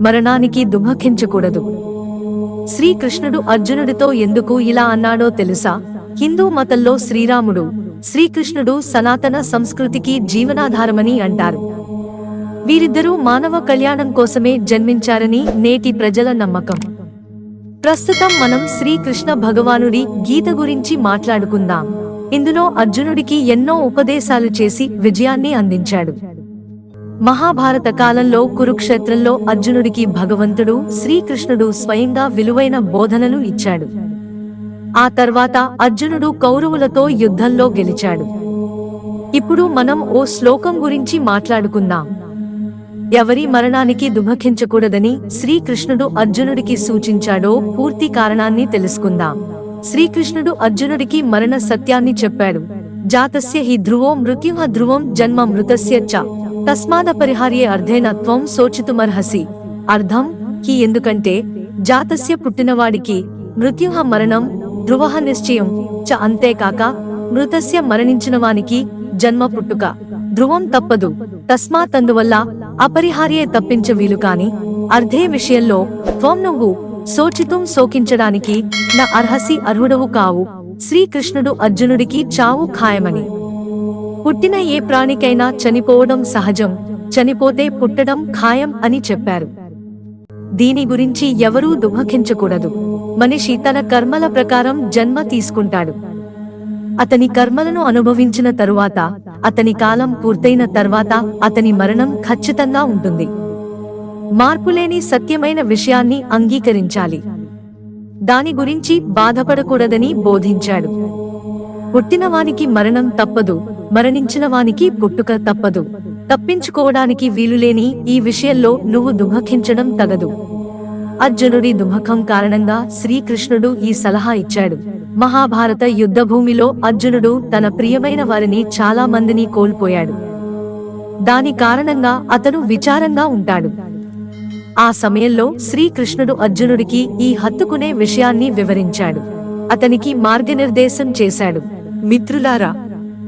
మరణానికి దుమఖించకూడదు శ్రీకృష్ణుడు అర్జునుడితో ఎందుకు ఇలా అన్నాడో తెలుసా? హిందూ మతంలో శ్రీరాముడు శ్రీకృష్ణుడు సనాతన సంస్కృతికి జీవనాధారమని అంటారు. వీరిద్దరూ మానవ కళ్యాణం కోసమే జన్మించారని నేటి ప్రజల నమ్మకం. ప్రస్తుతం మనం శ్రీకృష్ణ భగవానుడి గీత గురించి మాట్లాడుకుందాం. ఇందులో అర్జునుడికి ఎన్నో ఉపదేశాలు చేసి విజయాన్ని అందించాడు. మహాభారత కాలంలో కురుక్షేత్రంలో అర్జునుడికి భగవంతుడు శ్రీకృష్ణుడు స్వయంగా విలువైన బోధనలు ఇచ్చాడు. ఆ తర్వాత అర్జునుడు కౌరవులతో యుద్ధంలో గెలిచాడు. ఇప్పుడు మనం ఓ శ్లోకం గురించి మాట్లాడుకుందాం. ఎవరి మరణానికి దుఃఖించకూడదని శ్రీకృష్ణుడు అర్జునుడికి సూచించాడో పూర్తి కారణాన్ని తెలుసుకుందాం. శ్రీకృష్ణుడు అర్జునుడికి మరణ సత్యాన్ని చెప్పాడు. జాతస్య హి ధ్రువో మృత్యుహ ధ్రువం జన్మ మృతస్య చ. తస్మాద పరిహార్యే అర్ధేన త్వం శోచితుమర్హసి. అర్థం కి ఎందుకంటే జాతస్య పుట్టినవాడికి మృత్యుహ మరణం ధ్రువహ నిశ్చయం. చ అంతేకాక మృతస్య మరణించినవానికి జన్మ పుట్టుక. ధ్రువం తప్పదు. తస్మాత్తందువల్ల అపరిహార్యే తప్పించ వీలు కాని అర్ధే విషయంలో త్వం నువ్వు శోచితం శోకించడానికి నా అర్హసి అర్హుడవు కావు. శ్రీకృష్ణుడు అర్జునుడికి చావు ఖాయమని. పుట్టిన ఏ ప్రాణికైనా చనిపోవడం సహజం. చనిపోతే పుట్టడం ఖాయం అని చెప్పారు. దీని గురించి ఎవరూ దుఃఖించకూడదు. మనిషి తన కర్మల ప్రకారం జన్మ తీసుకుంటాడు. అతని కర్మలను అనుభవించిన తరువాత అతని కాలం పూర్తయిన తర్వాత అతని మరణం ఖచ్చితంగా ఉంటుంది. మార్పులేని సత్యమైన విషయాన్ని అంగీకరించాలి. దాని గురించి బాధపడకూడదని బోధించాడు. పుట్టినవానికి మరణం తప్పదు. మరణించిన వానికి పుట్టుక తప్పదు. తప్పించుకోవడానికి వీలులేని ఈ విషయంలో నువ్వు దుఃఖించడం తగదు. అర్జునుడి దుఃఖం కారణంగా శ్రీకృష్ణుడు ఈ సలహా ఇచ్చాడు. మహాభారత యుద్ధభూమిలో అర్జునుడు తన ప్రియమైన వారిని చాలా మందిని కోల్పోయాడు. దాని కారణంగా అతను విచారంగా ఉంటాడు. ఆ సమయంలో శ్రీకృష్ణుడు అర్జునుడికి ఈ హత్తుకునే విషయాన్ని వివరించాడు. అతనికి మార్గనిర్దేశం చేశాడు. మిత్రులారా